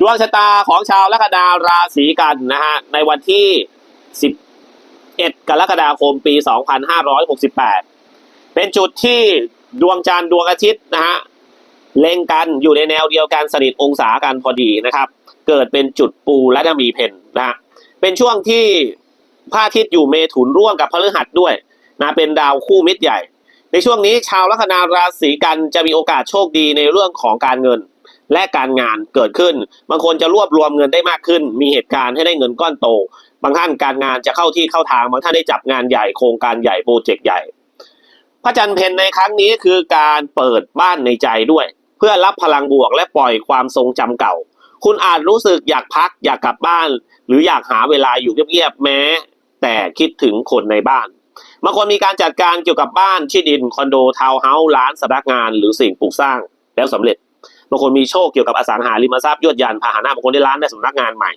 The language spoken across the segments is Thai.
ดวงชะตาของชาวลัคนาราศีกันนะฮะในวันที่ 11 กรกฎาคมปี 2568 เป็นจุดที่ดวงจันทร์ดวงอาทิตย์นะฮะเล็งกันอยู่ในแนวเดียวกันสนิทองศากันพอดีนะครับ เกิดเป็นจุดปูและจะมีเพนนะฮะเป็นช่วงที่พระอาทิตย์อยู่เมถุนร่วมกับพฤหัสด้วยนะเป็นดาวคู่มิตรใหญ่ ในช่วงนี้ชาวลัคนาราศีกันจะมีโอกาสโชคดีในเรื่องของการเงิน และการงานเกิดขึ้น บางคนจะรวบรวมเงินได้มากขึ้น มีเหตุการณ์ให้ได้เงินก้อนโต บางท่านการงานจะเข้าที่เข้าทาง บางท่านได้จับงานใหญ่โครงการใหญ่โปรเจกต์ใหญ่ พระจันทร์เพนในครั้งนี้คือการเปิดบ้านในใจด้วย เพื่อรับพลังบวกและปล่อยความทรงจำเก่า คุณอาจรู้สึกอยากพักอยากกลับบ้าน หรืออยากหาเวลาอยู่เงียบๆแม้ แต่คิดถึงคนในบ้านบางคนมีการจัดการเกี่ยวกับบ้านที่ดินคอนโดทาวน์เฮาส์ร้านสำนักงาน หรือสิ่งปลูกสร้างแล้วสำเร็จ บางคนมีโชคเกี่ยวกับอสังหาริมทรัพย์ยวดยานพาหนะบางคนได้ร้านได้สำนักงานใหม่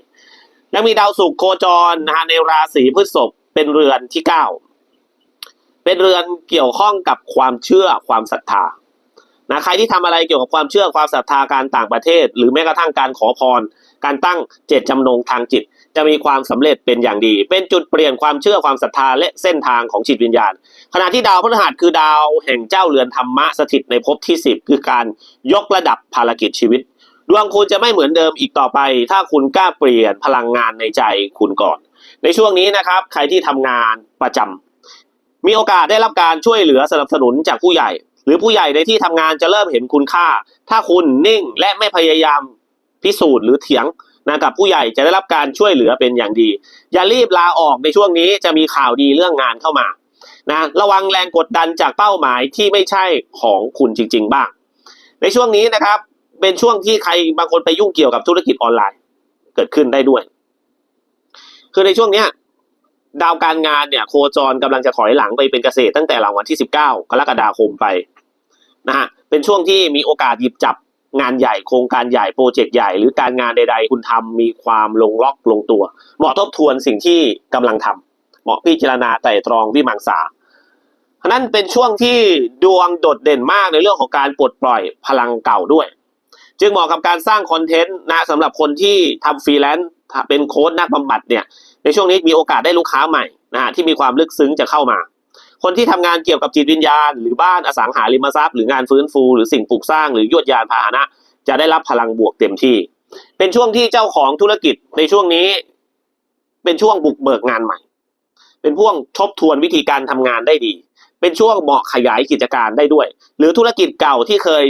ยังมีดาวศุกร์โคจรนะฮะในราศีพฤษภเป็นเรือนที่เก้าเป็นเรือนเกี่ยวข้องกับความเชื่อความศรัทธานะใครที่ทำอะไรเกี่ยวกับความเชื่อความศรัทธาการต่างประเทศ หรือแม้กระทั่งการขอพร การตั้งเจตจำนงทางจิต จะมีความสำเร็จเป็นอย่างดี เป็นจุดเปลี่ยนความเชื่อความศรัทธาและเส้นทางของจิตวิญญาณ ขณะที่ดาวพฤหัสคือดาวแห่งเจ้าเรือนธรรมะสถิตในภพที่ 10 คือการยกระดับภารกิจชีวิต ดวงคุณจะไม่เหมือนเดิมอีกต่อไป ถ้าคุณกล้าเปลี่ยนพลังงานในใจคุณก่อน ในช่วงนี้นะครับใครที่ทำงานประจำมีโอกาสได้รับการช่วยเหลือสนับสนุนจากผู้ใหญ่ หรือผู้ใหญ่ในที่ทำงานจะเริ่มเห็นคุณค่า ถ้าคุณนิ่งและไม่พยายามพิสูจน์หรือเถียง นะกับผู้ใหญ่จะได้รับการช่วยเหลือเป็นอย่างดี อย่ารีบลาออกในช่วงนี้จะมีข่าวดีเรื่องงานเข้ามานะระวังแรงกดดันจากเป้าหมายที่ไม่ใช่ของคุณจริง ๆ บ้าง ในช่วงนี้นะครับ เป็นช่วงที่ใครบางคนไปยุ่งเกี่ยวกับธุรกิจออนไลน์ เกิดขึ้นได้ด้วย คือในช่วงเนี้ยดาวการงานเนี่ยโคจรกำลังจะถอยหลังไปเป็นเกษตรตั้งแต่หลังวันที่ 19 กรกฎาคมไปนะฮะเป็นช่วงที่มีโอกาสหยิบจับ งานใหญ่โครงการใหญ่โปรเจกต์ใหญ่ หรือการงานใด ๆ คุณทำมีความลงล็อกลงตัว เหมาะทบทวนสิ่งที่กำลังทำเหมาะพิจารณาไต่ตรองวิมังสาพราะนั้นเป็นช่วงที่ดวงโดดเด่นมากในเรื่องของการปลดปล่อยพลังเก่าด้วย จึงเหมาะกับการสร้างคอนเทนต์นะสำหรับคนที่ทำฟรีแลนซ์เป็นโค้ชนักบำบัดเนี่ยในช่วงนี้มีโอกาสได้ลูกค้าใหม่นะฮะที่มีความลึกซึ้งจะเข้ามา คนที่ทำงานเกี่ยวกับจิตวิญญาณ หรือบ้านอสังหาริมทรัพย์ หรืองานฟื้นฟู หรือสิ่งปลูกสร้างหรือยวดยานพาหนะ จะได้รับพลังบวกเต็มที่ เป็นช่วงที่เจ้าของธุรกิจในช่วงนี้ เป็นช่วงบุกเบิกงานใหม่ เป็นช่วงทบทวนวิธีการทำงานได้ดี เป็นช่วงเหมาะขยายกิจการได้ด้วย หรือธุรกิจเก่าที่เคย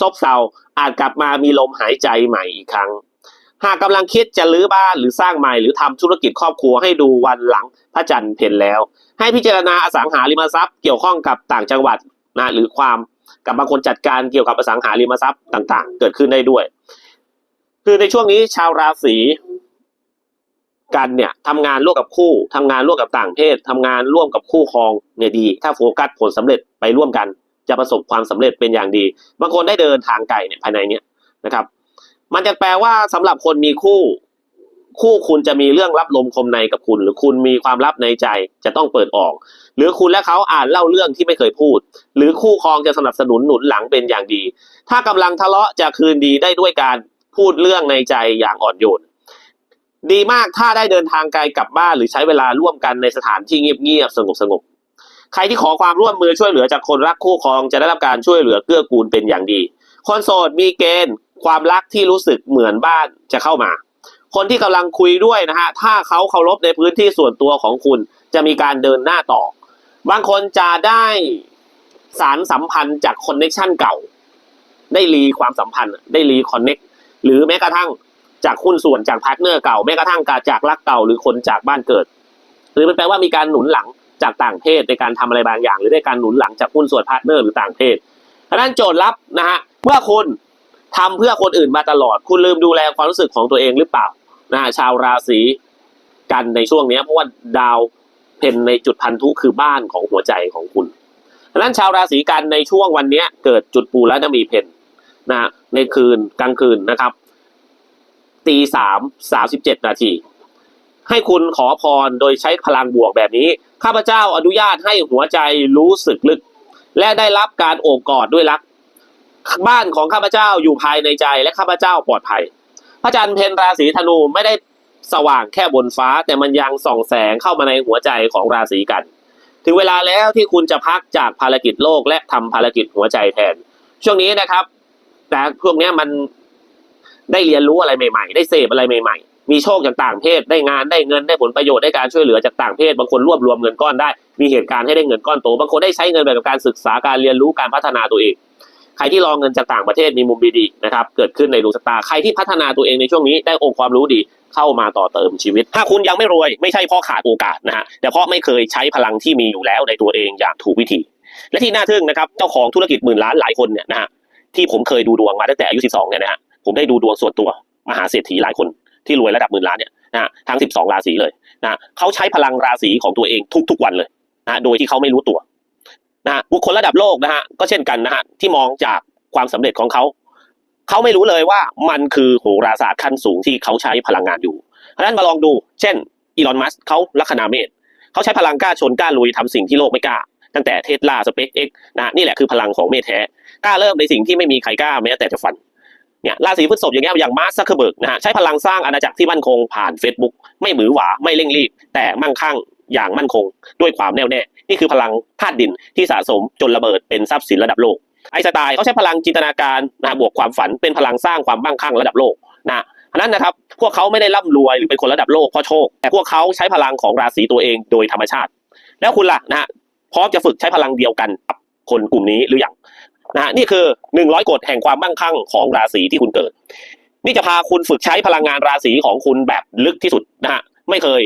ซบเซาอาจกลับมามีลมหายใจใหม่อีกครั้ง หากกำลังคิดจะรื้อบ้านหรือสร้างใหม่หรือทำธุรกิจครอบครัวให้ดูวันหลังพระจันทร์เพ็ญแล้ว ให้พิจารณาอสังหาริมทรัพย์เกี่ยวข้องกับต่างจังหวัดนะหรือความกับบางคนจัดการเกี่ยวกับอสังหาริมทรัพย์ต่าง ๆ เกิดขึ้นได้ด้วย คือในช่วงนี้ชาวราศีกันเนี่ยทำงานร่วมกับคู่ทำงานร่วมกับต่างเพศทำงานร่วมกับคู่ครองเนี่ยดี ถ้าโฟกัสผลสำเร็จไปร่วมกัน จะประสบความสำเร็จเป็นอย่างดี บางคนได้เดินทางไกลเนี่ยภายในเนี้ยนะครับ มันจะแปลว่าสำหรับคนมีคู่ คู่คุณจะมีเรื่องลับลมคมในกับคุณ หรือคุณมีความลับในใจจะต้องเปิดออก หรือคุณและเขาอ่านเล่าเรื่องที่ไม่เคยพูด หรือคู่ครองจะสนับสนุนหนุนหลังเป็นอย่างดี ถ้ากำลังทะเลาะจะคืนดีได้ด้วยการพูดเรื่องในใจอย่างอ่อนโยนดีมากถ้าได้เดินทางไกลกลับบ้านหรือใช้เวลาร่วมกันในสถานที่เงียบๆสงบๆใครที่ขอความร่วมมือช่วยเหลือจากคนรักคู่ครองจะได้รับการช่วยเหลือเกื้อกูลเป็นอย่างดี คนโสดมีเกณฑ์ ความรักที่รู้สึกเหมือนบ้านจะเข้ามา คนที่กำลังคุยด้วยนะฮะถ้าเขาเคารพในพื้นที่ส่วนตัวของคุณ จะมีการเดินหน้าต่อ บางคนจะได้สารสัมพันธ์จากคอนเนคชันเก่า ได้รีความสัมพันธ์ ได้รีคอนเน็กหรือแม้กระทั่งจากหุ้นส่วนจากพาร์ทเนอร์เก่าแม้กระทั่งการจากรักเก่าหรือคนจากบ้านเกิด หรือมันแปลว่ามีการหนุนหลังจากต่างเพศในการทำอะไรบางอย่าง หรือได้การหนุนหลังจากหุ้นส่วนพาร์ทเนอร์หรือต่างเพศเพราะนั้นโจทย์ลับนะฮะเมื่อคุณ ทำเพื่อคนอื่นมาตลอด คุณลืมดูแลความรู้สึกของตัวเองหรือเปล่านะฮะชาวราศีกันในช่วงนี้เพราะว่าดาวเพนในจุดพันธุคือบ้านของหัวใจของคุณเพราะฉะนั้นชาวราศีกันในช่วงวันนี้เกิดจุดปูและมีเพนนะฮะในคืนกลางคืนนะครับตีสามสามสิบเจ็ดนาทีให้คุณขอพรโดยใช้พลังบวกแบบนี้ ข้าพเจ้าอนุญาตให้หัวใจรู้สึกลึก และได้รับการโอบกอดด้วยรัก บ้านของข้าพเจ้าอยู่ภายในใจและข้าพเจ้าปลอดภัย พระจันทร์เพนราศีธนูไม่ได้สว่างแค่บนฟ้า แต่มันยังส่องแสงเข้ามาในหัวใจของราศีกัน ถึงเวลาแล้วที่คุณจะพักจากภารกิจโลกและทำภารกิจหัวใจแทน ช่วงนี้นะครับ แต่พวกนี้มันได้เรียนรู้อะไรใหม่ๆ ได้เสพอะไรใหม่ ๆ มีโชคจากต่างเพศได้งานได้เงินได้ผลประโยชน์ได้การช่วยเหลือจากต่างเพศ บางคนรวบรวมเงินก้อนได้ มีเหตุการณ์ให้ได้เงินก้อนโต บางคนได้ใช้เงินไปกับการศึกษาการเรียนรู้การพัฒนาตัวเอง ใครที่รอเงินจากต่างประเทศมีมุมดีๆนะครับเกิดขึ้นในดวงชะตาใครที่พัฒนาตัวเองในช่วงนี้ได้องค์ความรู้ดีเข้ามาต่อเติมชีวิต ถ้าคุณยังไม่รวยไม่ใช่เพราะขาดโอกาสนะฮะแต่เพราะไม่เคยใช้พลังที่มีอยู่แล้วในตัวเองอย่างถูกวิธี และที่น่าทึ่งนะครับเจ้าของธุรกิจหมื่นล้านหลายคนเนี่ยนะฮะที่ผมเคยดูดวงมาตั้งแต่อายุ 12เนี่ยนะฮะผมได้ดูดวงส่วนตัวมหาเศรษฐีหลายคนที่รวยระดับหมื่นล้านเนี่ยนะฮะทั้ง 12 ราศีเลยนะเขาใช้พลังราศีของตัวเองทุกๆวันเลยนะโดยที่เขาไม่รู้ตัว นะฮะบุคคลระดับโลกนะฮะก็เช่นกันนะฮะที่มองจากความสำเร็จของเขาเขาไม่รู้เลยว่ามันคือโหราศาสตร์ขั้นสูงที่เขาใช้พลังงานอยู่เพราะนั้นมาลองดู เช่นอีลอนมัสก์เขาลัคนาเมษเขาใช้พลังกล้าชนกล้าลุยทำสิ่งที่โลกไม่กล้า ตั้งแต่เทสลาสเปกเอ็กนะนี่แหละคือพลังของเมษแท้กล้าเริ่มในสิ่งที่ไม่มีใครกล้าแม้แต่จะฝันเนี่ยราศีพฤษภอย่างเงี้ยอย่างมาร์คซักเคอร์เบิร์กนะฮะใช้พลังสร้างอาณาจักรที่มั่นคงผ่าน Facebook ไม่หมือหวาไม่เร่งรีบแต่มั่งคั่งอย่างมั่นคงด้วยความแน่วแน่ นี่คือพลังธาตุดินที่สะสมจนระเบิดเป็นทรัพย์สินระดับโลกไอสไตล์เขาใช้พลังจินตนาการนะบวกความฝันเป็นพลังสร้างความมั่งคั่งระดับโลกนะนั้นนะครับพวกเขาไม่ได้ร่ำรวยหรือเป็นคนระดับโลกเพราะโชค แต่พวกเขาใช้พลังของราศีตัวเองโดยธรรมชาติ แล้วคุณล่ะนะพร้อมจะฝึกใช้พลังเดียวกันกับคนกลุ่มนี้หรือยังนะฮะนี่คือหนึ่งร้อยกฎแห่งความมั่งคั่งของราศีที่คุณเกิด นี่จะพาคุณฝึกใช้พลังงานราศีของคุณแบบลึกที่สุดนะฮะไม่เคย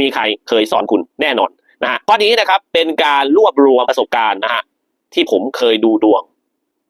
มีใครเคยสอนคุณแน่นอน นะฮะข้อนี้นะครับเป็นการรวบรวมประสบการณ์นะฮะที่ผมเคยดูดวง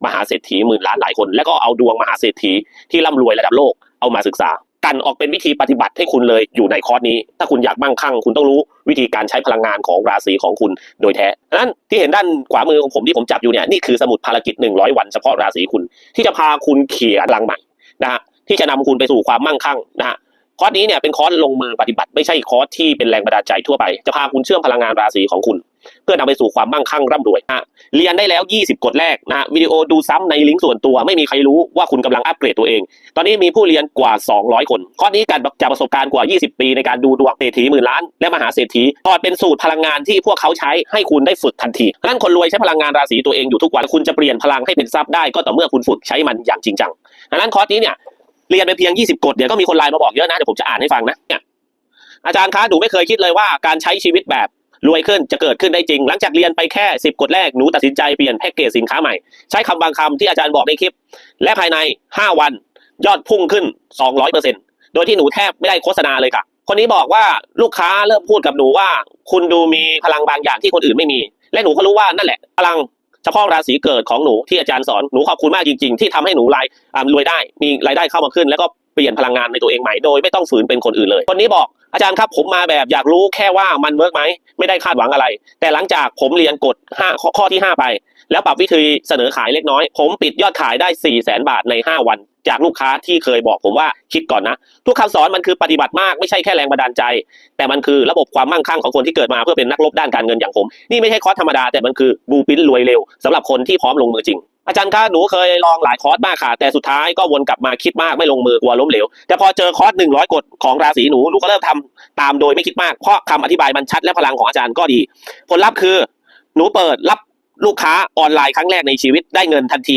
มหาเศรษฐีหมื่นล้านหลายคน แล้วก็เอาดวงมหาเศรษฐีที่ร่ำรวยระดับโลกเอามาศึกษา กันออกเป็นวิธีปฏิบัติให้คุณเลยอยู่ในคอร์สนี้ ถ้าคุณอยากมั่งคั่ง คุณต้องรู้วิธีการใช้พลังงานของราศีของคุณโดยแท้ดังนั้นที่เห็นด้านขวามือของผมที่ผมจับอยู่เนี่ยนี่คือสมุดภารกิจ 100 วันเฉพาะราศีคุณ ที่จะพาคุณเขี่ยพลังใหม่นะฮะที่จะนำคุณไปสู่ความมั่งคั่งนะฮะ คอร์สนี้เนี่ยเป็นคอร์สลงมือปฏิบัติไม่ใช่คอร์สที่เป็นแรงบันดาลใจทั่วไป จะพาคุณเชื่อมพลังงานราศีของคุณ เพื่อนำไปสู่ความมั่งคั่งร่ำรวยนะเรียนได้แล้ว 20 กฎแรกนะวิดีโอดูซ้ำในลิงก์ส่วนตัว ไม่มีใครรู้ว่าคุณกำลังอัปเกรดตัวเอง ตอนนี้มีผู้เรียนกว่า 200 คนข้อนี้การจากประสบการณ์กว่า 20 ปีในการดูดวงเศรษฐีหมื่นล้านและมหาเศรษฐีถอดเป็นสูตรพลังงานที่พวกเขาใช้ให้คุณได้ฝึกทันทีนั้นคนรวยใช้พลังงานราศีตัวเองอยู่ทุกวันคุณจะเปลี่ยนพลังให้เป็นทรัพย์ได้ก็ต่อเมื่อคุณฝึกใช้มันอย่างจริงจังดังนั้นคอร์สนี้เนี่ย เรียนไปเพียง 20 กฎเดี๋ยวก็มีคนไลน์มาบอกเยอะนะเดี๋ยวผมจะอ่านให้ฟังนะเนี่ยอาจารย์คะหนูไม่เคยคิดเลยว่าการใช้ชีวิตแบบรวยขึ้นจะเกิดขึ้นได้จริง หลังจากเรียนไปแค่ 10 กฎแรกหนูตัดสินใจเปลี่ยนแพ็กเกจสินค้าใหม่ ใช้คำบางคำที่อาจารย์บอกในคลิป และภายใน 5 วันยอดพุ่งขึ้น 200%โดยที่หนูแทบไม่ได้โฆษณาเลยค่ะ คนนี้บอกว่าลูกค้าเริ่มพูดกับหนูว่า คุณดูมีพลังบางอย่างที่คนอื่นไม่มี และหนูก็รู้ว่านั่นแหละ พลัง เฉพาะราศีเกิดของหนูที่อาจารย์สอนหนูขอบคุณมากจริง ๆ ที่ทำให้หนูรายรวยได้มีรายได้เข้ามาขึ้น แล้วก็เปลี่ยนพลังงานในตัวเองใหม่โดยไม่ต้องฝืนเป็นคนอื่นเลยคนนี้บอกอาจารย์ครับผมมาแบบอยากรู้แค่ว่ามันเวิร์กไหมไม่ได้คาดหวังอะไร แต่หลังจากผมเรียนกฎ5ข้อข้อที่ 5 ไป แล้วปรับวิธีเสนอขายเล็กน้อย ผมปิดยอดขายได้4 0 0แสนบาทใน 5 วัน จากลูกค้าที่เคยบอกผมว่าคิดก่อนนะ ทุกคำสอนมันคือปฏิบัติมากไม่ใช่แค่แรงบันดาลใจ แต่มันคือระบบความมั่งคั่งของคนที่เกิดมาเพื่อเป็นนักรบด้านการเงินอย่างผม นี่ไม่ใช่คอร์สธรรมดาแต่มันคือบูปินรวยเร็วสำหรับคนที่พร้อมลงมือจริงอาจารย์คะหนูเคยลองหลายคอร์สมากค่ะ แต่สุดท้ายก็วนกลับมาคิดมากไม่ลงมือกลัวล้มเหลว แต่พอเจอคอร์สหนึ่งร้อยกฎของราศีหนูหนูก็เริ่มทำตามโดยไม่คิดมาก เพราะคำอธิบายมันชัดและพลังของอาจารย์ก็ดี ผลลัพธ์คือ หนูเปิดรับ ลูกค้าออนไลน์ครั้งแรกในชีวิตได้เงินทันที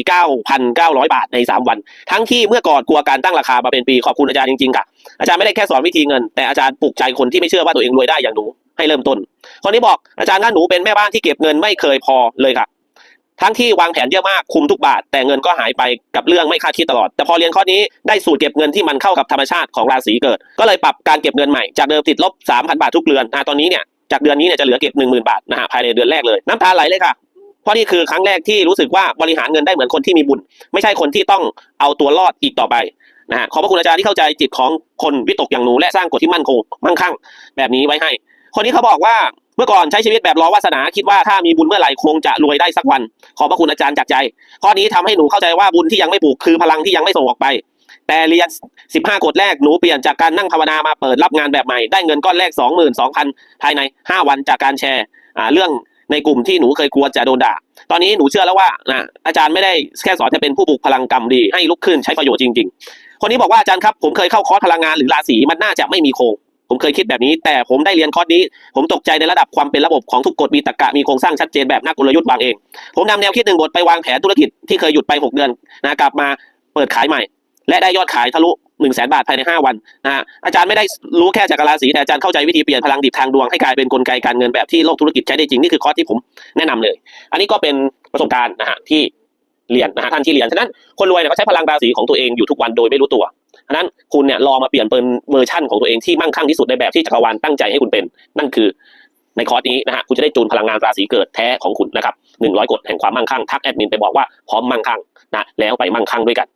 9,900 บาทใน 3 วัน ทั้งที่เมื่อก่อนกลัวการตั้งราคามาเป็นปีขอบคุณอาจารย์จริงๆค่ะ อาจารย์ไม่ได้แค่สอนวิธีเงิน แต่อาจารย์ปลุกใจคนที่ไม่เชื่อว่าตัวเองรวยได้อย่างหนูให้เริ่มต้น คนนี้บอกอาจารย์ถ้าหนูเป็นแม่บ้านที่เก็บเงินไม่เคยพอเลยค่ะ ทั้งที่วางแผนเยอะมากคุมทุกบาท แต่เงินก็หายไปกับเรื่องไม่คาดคิดตลอด แต่พอเรียนข้อนี้ได้สูตรเก็บเงินที่มันเข้ากับธรรมชาติของราศีเกิด ก็เลยปรับการเก็บเงินใหม่จากเดิมติดลบ3,000บาททุกเดือนนะตอนนี้เนี่ยจากเดือนนี้เนี่ยจะเหลือเก็บ 10,000 บาทนะฮะภายในเดือนแรกเลยน้ำตาไหลเลยค่ะ เพราะนี่คือครั้งแรกที่รู้สึกว่าบริหารเงินได้เหมือนคนที่มีบุญ ไม่ใช่คนที่ต้องเอาตัวรอดอีกต่อไปนะฮะขอบพระคุณอาจารย์ที่เข้าใจจิตของคนวิตกอย่างหนูและสร้างกฎที่มั่นคงมั่งคั่ง แบบนี้ไว้ให้ คนนี้เขาบอกว่าเมื่อก่อนใช้ชีวิตแบบรอวาสนาคิดว่าถ้ามีบุญเมื่อไหร่คงจะรวยได้สักวัน ขอบพระคุณอาจารย์จากใจข้อนี้ทำให้หนูเข้าใจว่าบุญที่ยังไม่ปลูกคือพลังที่ยังไม่ส่งออกไป แต่เรียน 15 กฎแรกหนูเปลี่ยนจากการนั่งภาวนามาเปิดรับงานแบบใหม่ได้เงินก้อนแรก 22,000ภายใน 5 วันจากการแชร์อ่าเรื่อง ในกลุ่มที่หนูเคยกลัวจะโดนด่า ตอนนี้หนูเชื่อแล้วว่านะอาจารย์ไม่ได้แค่สอนจะเป็นผู้ปลูกพลังกรรมดีให้ลุกขึ้นใช้ประโยชน์จริง ๆ คนนี้บอกว่าอาจารย์ครับผมเคยเข้าคอร์สพลังงานหรือราศีมันน่าจะไม่มีโครงผมเคยคิดแบบนี้ แต่ผมได้เรียนคอร์สนี้ ผมตกใจในระดับความเป็นระบบของทุกกฎมีตรรกะมีโครงสร้างชัดเจนแบบนักกลยุทธ์วางเอง ผมนำแนวคิดหนึ่งบทไปวางแผนธุรกิจที่เคยหยุดไป 6 เดือนนะกลับมาเปิดขายใหม่ และได้ยอดขายทะลุ 1นึ่งแสนบาทภายใน 5 วันนะฮะอาจารย์ไม่ได้รู้แค่จากราศีแต่อาจารย์เข้าใจวิธีเปลี่ยนพลังดิบทางดวงให้กลายเป็นกลไกการเงินแบบที่โลกธุรกิจใช้ได้จริงนี่คือคอร์สที่ผมแนะนำเลย อันนี้ก็เป็นประสบการณ์นะฮะที่เรียนนะฮะท่านที่เรียนฉะนั้นคนรวยเนี่ยเขาใช้พลังราศีของตัวเองอยู่ทุกวันโดยไม่รู้ตัวฉะนั้นคุณเนี่ยลองมาเปลี่ยนเป็นเวอร์ชั่นของตัวเองที่มั่งคั่งที่สุดในแบบที่จักรวาลตั้งใจให้คุณเป็น นั่นคือในคอร์สนี้นะฮะคุณจะได้จูนพลังงานราศีเกิดแท้ของคุณนะครับหนึ่งร้อยกฎแห่งความมั่งคั่งทักแอดมินไปบอกว่าพร้อมมั่งคั่งนะแล้วไปมั่งคั่งด้วยกัน